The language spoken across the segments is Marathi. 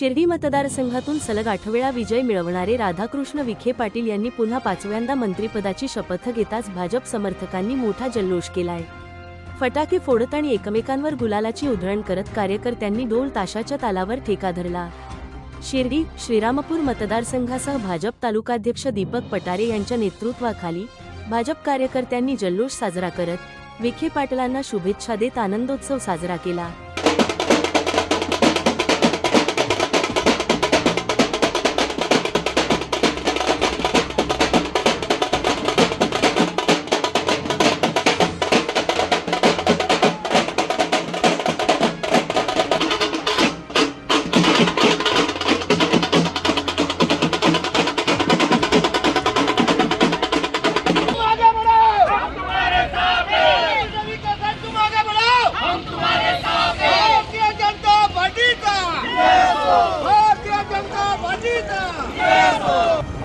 शिर्डी मतदारसंघातून सलग आठवेळा विजय मिळवणारे राधाकृष्ण विखे पाटील यांनी पुन्हा पाचव्यांदा मंत्रिपदाची शपथ घेताच भाजप समर्थकांनी मोठा जल्लोष केलाय. फटाके फोडत आणि एकमेकांवर गुलालाची उधळण करत कार्यकर्त्यांनी डोल ताशाच्या तालावर ठेका धरला. शिर्डी श्रीरामपूर मतदारसंघासह भाजप तालुकाध्यक्ष दीपक पटारे यांच्या नेतृत्वाखाली भाजप कार्यकर्त्यांनी जल्लोष साजरा करत विखे पाटलांना शुभेच्छा देत आनंदोत्सव साजरा केला.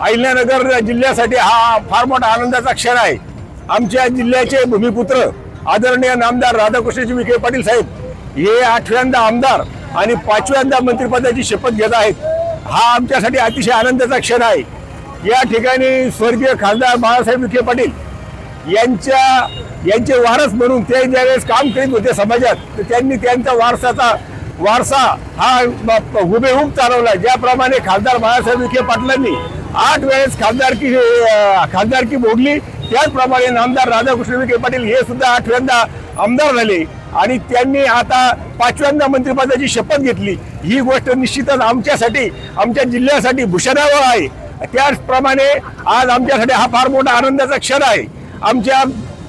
अहिल्यानगर जिल्ह्यासाठी हा फार मोठा आनंदाचा क्षण आहे. आमच्या जिल्ह्याचे भूमिपुत्र आदरणीय नामदार राधाकृष्णजी विखे पाटील साहेब हे आठव्यांदा आमदार आणि पाचव्यांदा मंत्रिपदाची शपथ घेत आहेत. हा आमच्यासाठी अतिशय आनंदाचा क्षण आहे. या ठिकाणी स्वर्गीय खासदार बाळासाहेब विखे पाटील यांच्या यांचे वारस म्हणून ते ज्यावेळेस काम करीत होते समाजात तर त्यांनी त्यांचा वारसाचा वारसा हा हुबेहूब चालवला ज्याप्रमाणे खासदार बाळासाहेब विखे पाटलांनी आठ वेळेस खासदारकी खासदारकी भोगली. त्याचप्रमाणे नामदार राधाकृष्ण विखे पाटील हे सुद्धा आठव्यांदा आमदार झाले. आणि त्यांनी आता पाचव्यांदा मंत्रिपदाची शपथ घेतली. ही गोष्ट निश्चितच आमच्यासाठी आमच्या जिल्ह्यासाठी भूषणावळ आहे. त्याचप्रमाणे आज आमच्यासाठी हा फार मोठा आनंदाचा क्षण आहे. आमच्या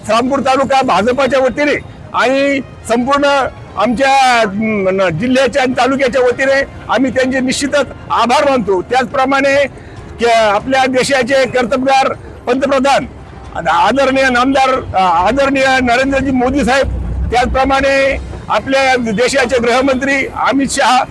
श्रामपूर तालुका भाजपाच्या वतीने आणि संपूर्ण आमच्या न, जिल्ह्याच्या आणि तालुक्याच्या वतीने आम्ही त्यांचे निश्चितच आभार मानतो. त्याचप्रमाणे के- आपल्या देशाचे कर्तबगार पंतप्रधान आदरणीय नामदार आदरणीय नरेंद्रजी मोदी साहेब त्याचप्रमाणे आपल्या देशाचे गृहमंत्री अमित शहा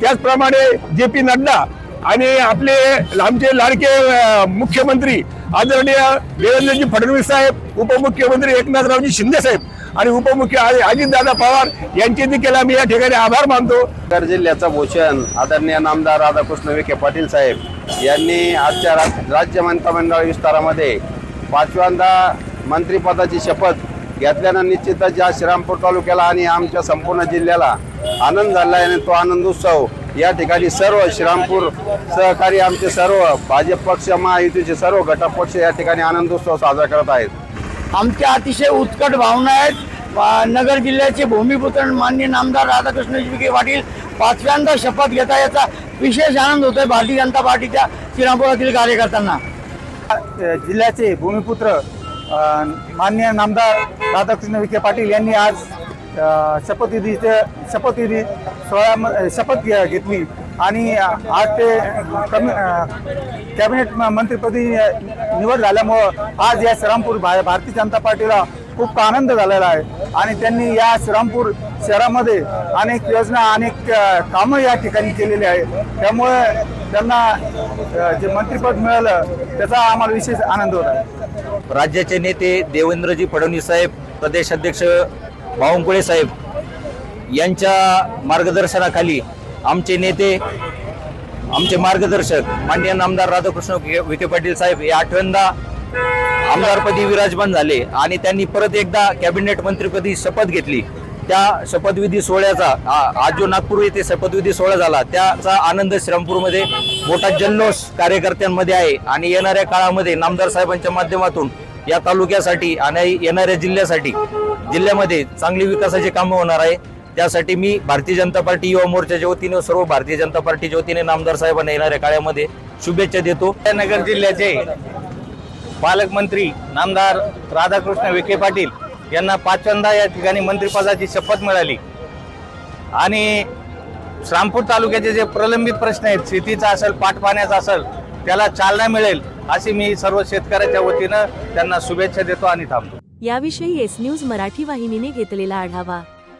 त्याचप्रमाणे जे पी नड्डा आणि आपले आमचे लाडके मुख्यमंत्री आदरणीय देवेंद्रजी फडणवीस साहेब उपमुख्यमंत्री एकनाथरावजी शिंदे साहेब आणि उपमुख्य अजितदादा पवार यांचे देखील आम्ही या ठिकाणी आभार मानतो. नगर जिल्ह्याचा भूषण आदरणीय नामदार राधाकृष्ण विखे पाटील साहेब यांनी आजच्या राज- राज्य मंत्रिमंडळ विस्तारामध्ये पाचव्यांदा मंत्रिपदाची शपथ घेतल्यानं निश्चितच या श्रीरामपूर तालुक्याला आणि आमच्या संपूर्ण जिल्ह्याला आनंद झाला आहे आणि तो आनंद उत्सव या ठिकाणी सर्व श्रीरामपूर सहकारी आमचे सर्व भाजप पक्ष महायुतीचे सर्व घटक पक्ष या ठिकाणी आनंदोत्सव साजरा करत आहेत. आमच्या अतिशय उत्कट भावना आहेत. नगर जिल्ह्याचे भूमिपुत्र मान्य नामदार राधाकृष्ण विखे पाटील पाचव्यांदा शपथ घेता याचा विशेष आनंद होतोय भारतीय जनता पार्टीच्या श्रीरामपुरातील कार्यकर्त्यांना. जिल्ह्याचे भूमिपुत्र मान्य माननीय नामदार राधाकृष्ण विखे पाटील यांनी आज शपथविधीच्या शपथविधी सोहळ्या म- शपथ घेतली. आणि आज ते कमी कॅबिनेट म- निवड झाल्यामुळं आज या श्रीरामपूर भा भारतीय जनता पार्टीला खूप आनंद झालेला आहे. आणि त्यांनी या श्रीरामपूर शहरामध्ये अनेक योजना अनेक कामं या ठिकाणी केलेली आहे त्यामुळे त्यांना जे मंत्रिपद मिळालं त्याचा आम्हाला विशेष आनंद होत आहे. राज्याचे नेते देवेंद्रजी फडणवीस साहेब प्रदेश अध्यक्ष बावनकुळे साहेब यांच्या मार्गदर्शनाखाली आमचे नेते आमचे मार्गदर्शक माननीय नामदार राधाकृष्ण विखे- पाटील साहेब हे आठव्यांदा आमदारपदी विराजमान झाले आणि त्यांनी परत एकदा कॅबिनेट मंत्रीपदी शपथ घेतली. त्या शपथविधी सोहळ्याचा आज जो नागपूर येथे शपथविधी सोहळा झाला त्याचा आनंद श्रीरामपूरमध्ये मोठा जल्लोष कार्यकर्त्यांमध्ये आहे आणि येणाऱ्या काळामध्ये नामदार साहेबांच्या माध्यमातून या तालुक्यासाठी आणि येणाऱ्या जिल्ह्यासाठी जिल्ह्यामध्ये चांगली विकासाची कामं होणार आहे. त्यासाठी मी भारतीय जनता पार्टी युवा मोर्चाच्या वतीने सर्व भारतीय जनता पार्टीच्या वतीने नामदार साहेबांना येणाऱ्या काळामध्ये शुभेच्छा देतो. नगर जिल्ह्याचे पालकमंत्री नामदार राधाकृष्ण विखे पाटील यांना पाचव्यांदा या ठिकाणी मंत्रिपदाची शपथ मिळाली. आणि श्रामपूर तालुक्याचे जे प्रलंबित प्रश्न आहेत शेतीचा असेल पाटपाण्याचा असेल त्याला चालना मिळेल अशी मी सर्व शेतकऱ्याच्या वतीनं त्यांना शुभेच्छा देतो आणि थांबतो. याविषयी एस न्यूज मराठी वाहिनीने घेतलेला आढावा.